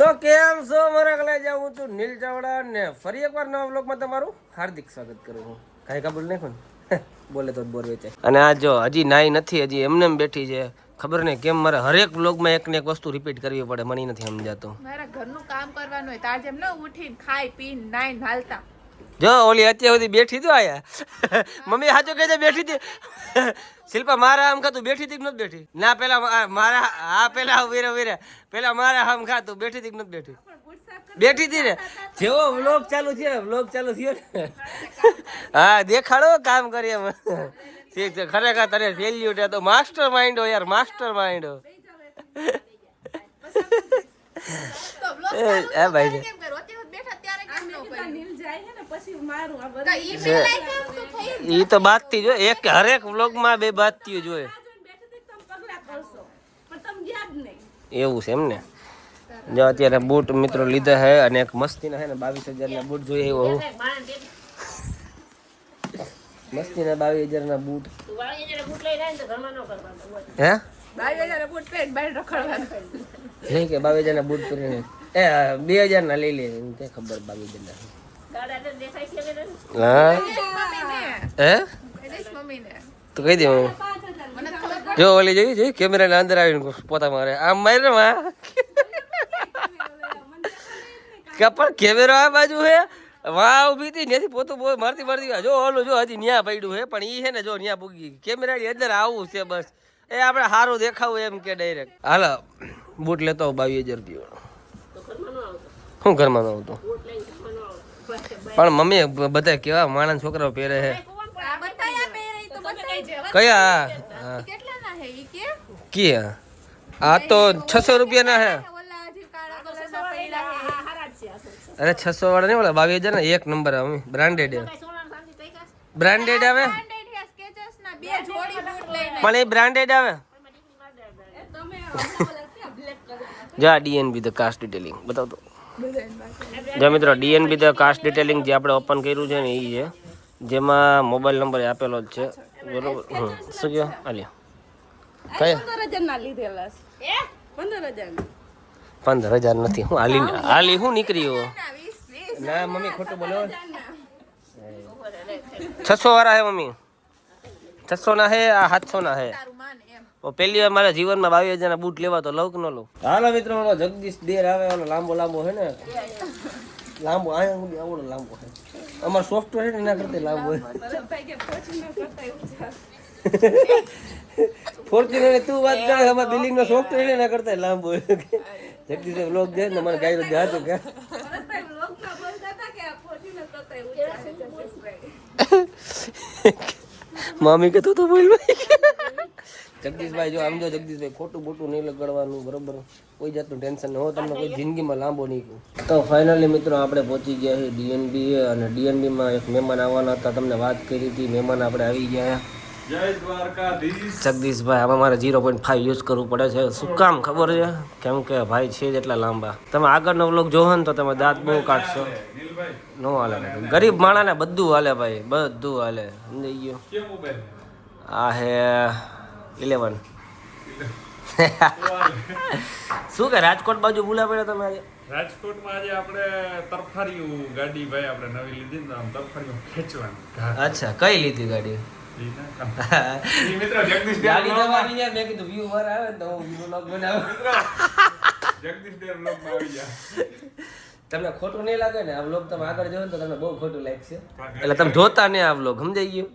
તો કેમ છો? મારા કલાઈ હું છું. નીલ ચાવડા ને ફરી એકવાર નવા બ્લોગમાં તમારું હાર્દિક સ્વાગત કરું છું. કાંઈ કાબુલ નાખો ને? બોલે તો બોર વેચાય. અને આ જો હજી નાઈ નથી હજી એમને એમ બેઠી છે. ખબર નહીં કેમ મારે હરેક બ્લોગમાં એક ને એક વસ્તુ રિપીટ કરવી પડે મને નથી સમજાતું. મારા ઘરનું કામ કરવાનું હોય તાર જેમ ન ઉઠીને ખાઈ પીને નાઈ હાલતા. જો ઓલી અત્યાર સુધી બેઠી તો આયા. મમ્મી સાચું કહે છે બેઠી હતી. શિલ્પા મારા આમ ખાતું બેઠી હતી કે નથી બેઠી? ના પેલા મારા આ પેલા વીરે વીરે. પેલા મારા આમ ખાતું બેઠી હતી કે નથી બેઠી? બેઠી હતી ને? જેવો વ્લોગ ચાલુ થયો વ્લોગ ચાલુ થયો ને. હા દેખાડો કામ કરીએ એમ. ઠીક છે ખરેખર તને વેલ્યુ છે તો માસ્ટર માઇન્ડ હો યાર માસ્ટર માઇન્ડ હો. તો એ ભાઈ. ઈ તો ઈ જો એક હરેક વ્લોગમાં બે બાતતી જોઈએ બેઠી હતી તમે પગલા કરશો પણ તમે યાદ નહીં. એવું છે એમ ને? જો અત્યારે બૂટ મિત્રો લીધા છે અને એક મસ્તીના છે ને બાવીસ હજારના બૂટ જોઈએ એવો હું. મસ્તીના બાવીસ હજારના બૂટ. હે? હજાર નહીં કે બાવીસ હજારના બૂટ પહેરીને? એ બે હજારના લઈ લે કે ખબર બાવીસ બધા હા? હે? તો કહી દેવું હું. જો ઓલી જોઈ જોઈ કેમેરાના અંદર આવીને પોતા મારે. આમ મારે ને માં પણ કેમેરો આ બાજુ હે? વાહ ઊભી હતી નથી પોતું બહુ મારતી મારતી. જો ઓલું જો હજી ન્યા પડ્યું હે પણ ઈ છે ને જો ન્યા પૂગી કેમેરાની અંદર આવું છે બસ. એ આપણે સારું દેખાવું એમ કે ડાયરેક્ટ હાલો બૂટ લેતો બાવીસ હજાર રૂપિયા શું ઘરમાં ન આવતું? પણ મમ્મી બધા કેવા માણસ છોકરાઓ પહેરે છે. કયા? કે આ તો છસો કલરના પડ્યા હે અરે છસો વાળા નહીં ઓલા બાવીસ હજાર ને એક નંબર આવે બ્રાન્ડેડ બ્રાન્ડેડ આવે? ના પણ એ બ્રાન્ડેડ આવે? જા ડીએનબી ધ કાસ્ટ ડિટેલિંગ બતાવ તો જો મિત્રો ડીએનબી ધ કાસ્ટ ડિટેલિંગ જે આપણે ઓપન કર્યું છે ને એ છે. જેમાં મોબાઈલ નંબર આપેલો જ છે. બરોબર? શું કહો અલી પંદર હજાર નથી. હું હાલી હાલી હું નીકળી ના મમ્મી ખોટું બોલો. છસો વાળા હે મમ્મી. છસો ના હે આ સાતસો ના હે. પહેલી વાર મારા જીવનમાં બાવીસ હજારના બૂટ લેવા તો લઉં કે ન લઉં હાલો મિત્રો ઓલો જગદીશ દેર આવે ઓલો લાંબો લાંબો છે ને? લાંબો આયા સુધી આવડો લાંબો છે અમારો સોફ્ટવેર છે ને એના કરતા લાંબો ફોર્ચ્યુનર તું વાત કરે અમારા બિલિંગ નો સોફ્ટવેર છે એના કરતા લાંબો જગદીશ લોક દે ને મને ગાયરો દે હાથું કે. મામી કે તું તો બોલ જગદીશભાઈ જો આમ જો જગદીશભાઈ ખોટું બોટું નહીં લગાડવાનું બરોબર? કોઈ જાતનું ટેન્શન હો તમને કોઈ જિંદગીમાં લાંબો નહીં કહું. તો ફાઇનલી મિત્રો આપણે પહોંચી ગયા છીએ ડીએનબી અને ડીએનબીમાં એક મહેમાન આવવાના હતા. તમને વાત કરી હતી મહેમાન આપણે આવી ગયા. જગદીશભાઈ આમાં મારે ઝીરો પોઈન્ટ ફાઈવ યુઝ કરવું પડે છે. શું કામ ખબર છે? કેમ કે ભાઈ છે જ એટલા લાંબા. તમે આગળનો વ્લોગ જોવો ને તો તમે દાંત બહુ કાઢશો. નો હાલે ગરીબ માણાને બધું હાલે ભાઈ. બધું હાલે. સમજાઈ ગયું? આ હે ઇલેવન શું કે રાજકોટ બાજુ ભૂલા પડ્યા તમે આજે? રાજકોટમાં આજે આપણે તરફાર્યું ગાડી ભાઈ આપણે નવી લીધી ને આમ તરફાર્યું ખેંચવાની અચ્છા કઈ લીધી ગાડી? ના ને તમને ખોટું નહીં લાગે ને આ વ્લોગ તમે આગળ જોવો ને તો તમને બહુ ખોટું લાગશે. એટલે તમે જોતા નહીં આ વ્લોગ સમજાઈ ગયું?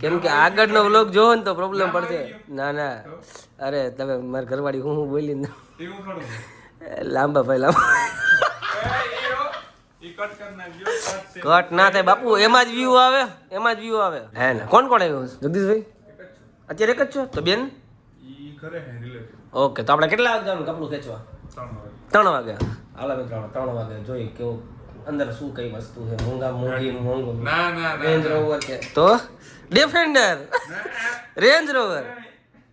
કેમ કે આગળનો વ્લોગ જોવો ને તો પ્રોબ્લેમ પડશે. ના ના. અરે તમે મારી ઘરવાળી હું હું બોલી ને. લાંબા ભાઈ લાંબા. કટ ના થાય. બાપુ એમાં જ વ્યૂ આવે? એમાં જ વ્યૂ આવે? હે ને. કોણ કોણ આવ્યું? જગદીશભાઈ? અત્યારે એક જ છો? તો બેન? ઓકે તો આપણે કેટલા વાગે જવાનું કપડું ખેંચવા? ત્રણ વાગે હાલો મિત્રો ત્રણ વાગે જોઈ કેવું અંદર શું કઈ વસ્તુ છે? મોંઘા મોંઘી મોંઘું. ના ના ના રેન્જ રોવર કે? તો? Defender Range Rover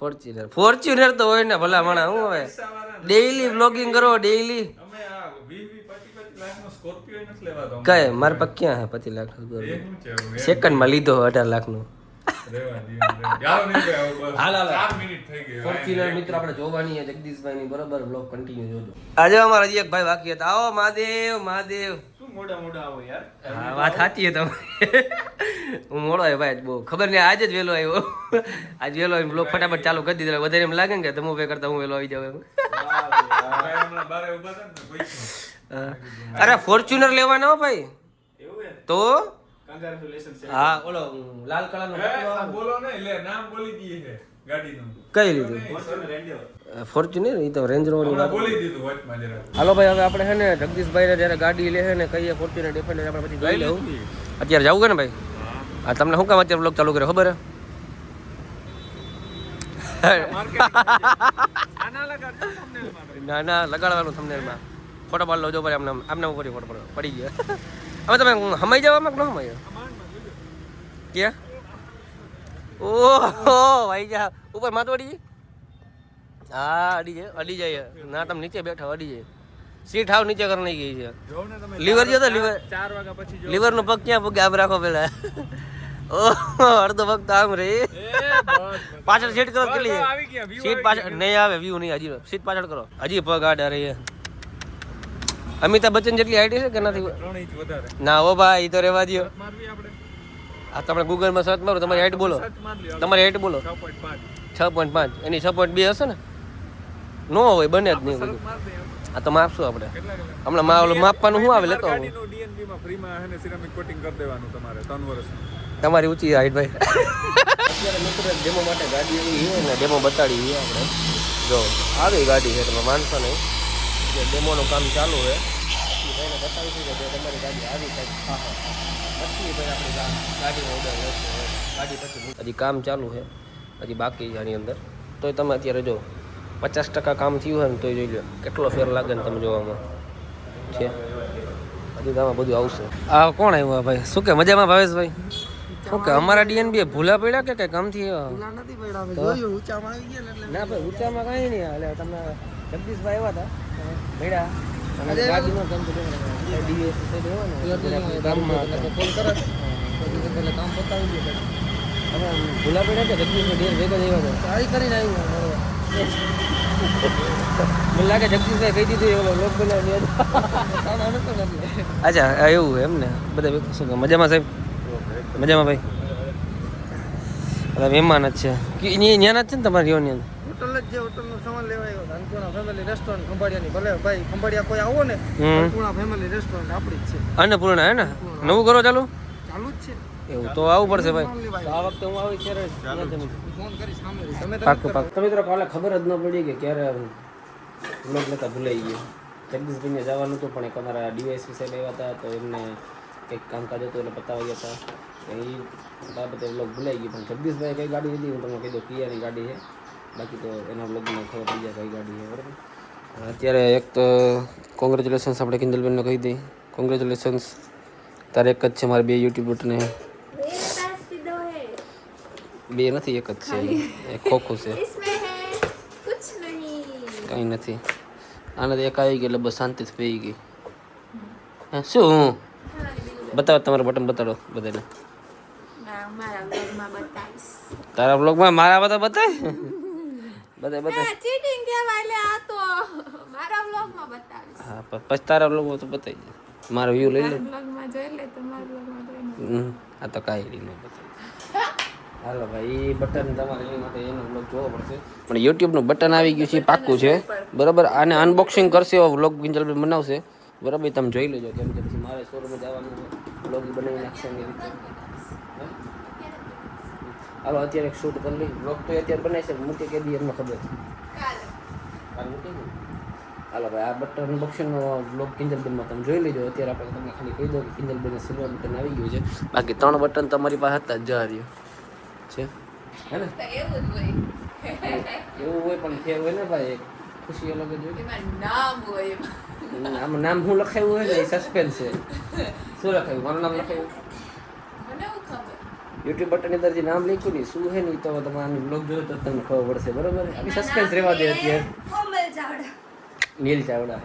Fortuner Fortuner તો હોય ને ભલા મણા હું હવે? ડેઈલી બ્લોગિંગ કરો ડેઈલી કઈ મારા પાસે ક્યાં હે પચીસ લાખ સેકન્ડમાં સેકન્ડમાં લીધો અઢાર લાખ રેવા દઈએ, રેવા દઈએ. ચાલો નહીં ભાઈ, હવે બસ. હાલ, હાલ. ચાર મિનિટ થઈ ગઈ. ફોર્ચ્યુનર મિત્રો આપણે જોવાની છે બરોબર બ્લોગ કન્ટિન્યુ જોજો. આજે અમારા એક ભાઈ બાકી હતા. આવો મહાદેવ મહાદેવ. આવો યાર. હા વાત સાચી છે તમારી. હું મોડો આવ્યો ભાઈ બહુ. ખબર નહીં આજે જ વહેલો આવ્યો. આજ વહેલો આવીને બ્લોક ફટાફટ ચાલુ કરી દીધો. વધારે એમ લાગે ને કે તમે પે કરતા હું વહેલો આવી જાઉં એમ. અરે ફોર્ચ્યુનર લેવાના હો ભાઈ. તો? હા ઓલો લાલ કલરનો બોલો ને લે નામ બોલી દઈએ છે ગાડીનું. કઈ રીતે ફોર્ચ્યુનર એ તો રેન્જ રોવરની બોલી દીધું વચમાં જરા હાલો ભાઈ હવે આપણે છે ને જગદીશભાઈને જ્યારે ગાડી લે ને કહીએ ફોર્ચ્યુનર ડિફેન્ડર આપણે પછી જોઈ લેવું અત્યારે જવું કે ને ભાઈ? હા તમને શું કામ અત્યારે બ્લોગ ચાલુ કર્યો ખબર ના ના લગાડવાનું થંબનેલમાં ફોટો પાડ લો જો ભાઈ આમને આમને ઉપર ફોટો પડો પડી ગયો. હવે તમે હમાઈ જવામાં માંગ ન હમાઈ ક્યાં? ઓહો ભાઈ જા ઉપર માથું અડી જાય? હા અડી જાય અડી જાય. ના તમે નીચે બેઠા અડી જાય. સીટ હાવ નીચે કરી નહીં ગઈ છે લીવર જો તો લીવર ચાર વાગ્યા પછી લીવર નો પગ ક્યાં પગ? આમ રાખો પેલા. ઓહો અડધો પગ તો આમ રે. પાછળ સીટ કરો કેટલી સીટ પાછળ નહીં આવે વ્યૂ નહીં હજી. સીટ પાછળ કરો. હજી પગ આડા રહી. અમિતાભ બચ્ચન જેટલી આઈડી છે કે નથી? ત્રણ ઇંચ વધારે. ના ઓ ભાઈ એ તો રેવા દો આ તમે ગૂગલમાં સર્ચ મારો તમારી હાઈટ બોલો. સચ માર તમારી હાઈટ બોલો. છ પોઈન્ટ પાંચ. એની છ પોઈન્ટ બે હશે ને? નો હોય બને જ નહીં બધું. આ તો માપશું આપણે. હમણાં માલ માપવાનું શું આવે? લેતો આવું. ગાડીનું DNB માં ફ્રીમાં હે ને સિરામિક કોટિંગ કરી દેવાનું તમારે ઊંચી હાઈટ ભાઈ. ડેમો માટે ગાડી એવી ને ડેમો બતાડી આપણે. જો આવી ગાડી છે તમે માનશો નહીં. જે ડેમોનું કામ ચાલુ છે. એ ભાઈને બતાવીશું કે તમારી ગાડી આવી કંઈક હા. પછી ભાઈ આપણી ગાડીનો ઓર્ડર લેશે ગાડી પછી હજી કામ ચાલુ છે. હજી બાકી છે આની અંદર. તોય તમે અત્યારે જો પચાસ ટકા કામ થયું હોય ને તોય જોઈ લો. કેટલો ફેર લાગે ને તમે જોવામાં. છે. હજી તો બધું આવશે. આ કોણ આવ્યું ભાઈ? શું કે મજામાં ભાવેશભાઈ? શું કે અમારા ડીએનબી ભૂલા પડ્યા કે કઈ કામથી ના ભાઈ ઊંચામાં કાંઈ નહીં એટલે તમે જગદીશભાઈ આવ્યા હતા કરીને આવ્યું મને લાગે જગદીશભાઈ કહી દીધું એવો લોક અચ્છા એવું એમ ને? બધા વ્યક્તિ શું મજામાં સાહેબ? મજામાં ભાઈ? મહેમાન જ છે. અહીંયા જ છે ને તમારી યોની અંદર? હોટલ જ જે હોટલનો સામાન લેવા આવ્યો હતો. અન્નપૂર્ણા ફેમિલી રેસ્ટોરન્ટ ખંભાળિયાની. ભલે ભાઈ ખંભાળિયા કોઈ આવો ને અન્નપૂર્ણા ફેમિલી રેસ્ટોરન્ટ આપણી જ છે. અન્નપૂર્ણા હે ને? નવું કરો ચાલુ? ચાલુ જ છે. એવું તો આવવું પડશે ભાઈ. આ વખતે હું આવી ત્યારે ફોન કરીશ સામે. તમે પાક્કું પાક્કું. તો મિત્રો કાલે ખબર જ ન પડી કે ક્યારે વ્લોગ લેતા ભૂલાઈ ગયો. જગદીશભાઈને જવાનું હતું પણ એક અમારા ડીવાયસપી સાહેબ આવ્યા હતા તો એમને કંઈક કામકાજ હતું એટલે પતાવી હતા. તો એ બાબતે વ્લોગ ભૂલાઈ ગયો પણ જગદીશભાઈ કઈ ગાડી લીધી હું તમને કહી દઉં કિયાની ગાડી છે. બાકી તો એના બ્લોગમાં ખબર પડી જાય કઈ ગાડી છે બરાબર અત્યારે એક તો કોંગ્રેચ્યુલેશન્સ આપણે કિંજલબેનને કહી દઈ કોંગ્રેચ્યુલેશન્સ તારે એક જ છે મારા બે યુટ્યુબરને બે નથી એક જ છે એક ખોખું છે કંઈ નથી આને તો એક આવી ગઈ એટલે બસ શાંતિથી પી ગઈ શું બતાવો તમારું બટન બતાડો બધાને તારા બ્લોગમાં મારા બધા બતાય બધા બધા ચીટિંગ કહેવાય લે આ તો મારા વ્લોગમાં બતાવીશ. હા પછી તારા વ્લોગ તો બતાવી દે. મારો વ્યૂ લઈ લે. વ્લોગમાં જોઈ લે તો મારા વ્લોગમાં જોઈ લે. આ તો કાઈ રીનો બતાવી હાલો ભાઈ બટન તમારે એની માટે એનો વ્લોગ જોવો પડશે. પણ યુટ્યુબનું બટન આવી ગયું છે પાક્કું છે. બરાબર આને અનબોક્સિંગ કરશે એવો વ્લોગ ગિંજલભાઈ બનાવશે. બરાબર તમે જોઈ લેજો કેમ કે પછી મારે શોરૂમે જવાનું વ્લોગ બનાવી નાખશે એવી રીતે. હાલો અત્યારે શૂટ કરી લઈ વ્લોગ તો અત્યારે બનાવી છે મૂકી કે દી એમને ખબર છે? હાલો ભાઈ આ બટન અનબોક્સિંગનો વ્લોગ કિંજલબેનમાં તમે જોઈ લેજો. અત્યારે આપણે તમને ખાલી કહી દો કે કિંજલબેને સિલ્વર બટન આવી ગયું છે. બાકી ત્રણ બટન તમારી પાસે હતા જ રહ્યું છે? હે ને? એવું હોય. પણ ફેર હોય ને ભાઈ એક ખુશી અલગ જ હોય. નામ હોય એમાં. નામ હું લખાયું હોય ને સસ્પેન્સ છે. શું લખાયું? મારું નામ લખાયું? યુટ્યુબ બટન અંદર જે નામ લખ્યું ને શું છે ને તો તમે આનું બ્લોગ જોયો તો તમને ખબર પડશે, બરોબર? આવી સસ્પેન્સ રહેવા દે અત્યારે. નીલ ચાવડા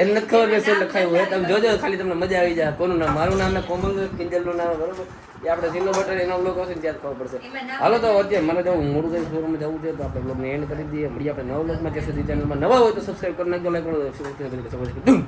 એને નથી ખબર શું લખાયું હોય. તમે જોજો, ખાલી તમને મજા આવી જાય. કોનું નામ? મારું નામ ને કોમલ કિંજલનું નામ, બરોબર? એ આપણે સિંગલ બટર એનો બ્લોગ હશે ને ત્યાં ખબર પડશે. હાલો તો અત્યારે મને જવું મોડું થઈને શોરૂમ જવું છે, તો આપણે બ્લોગને એન્ડ કરી દઈએ. મળીએ આપણે નવ બ્લોગમાં ત્યાં ચેનલમાં નવા હોય તો સબસ્ક્રાઈબ કરી નાખજો લાઈક કરો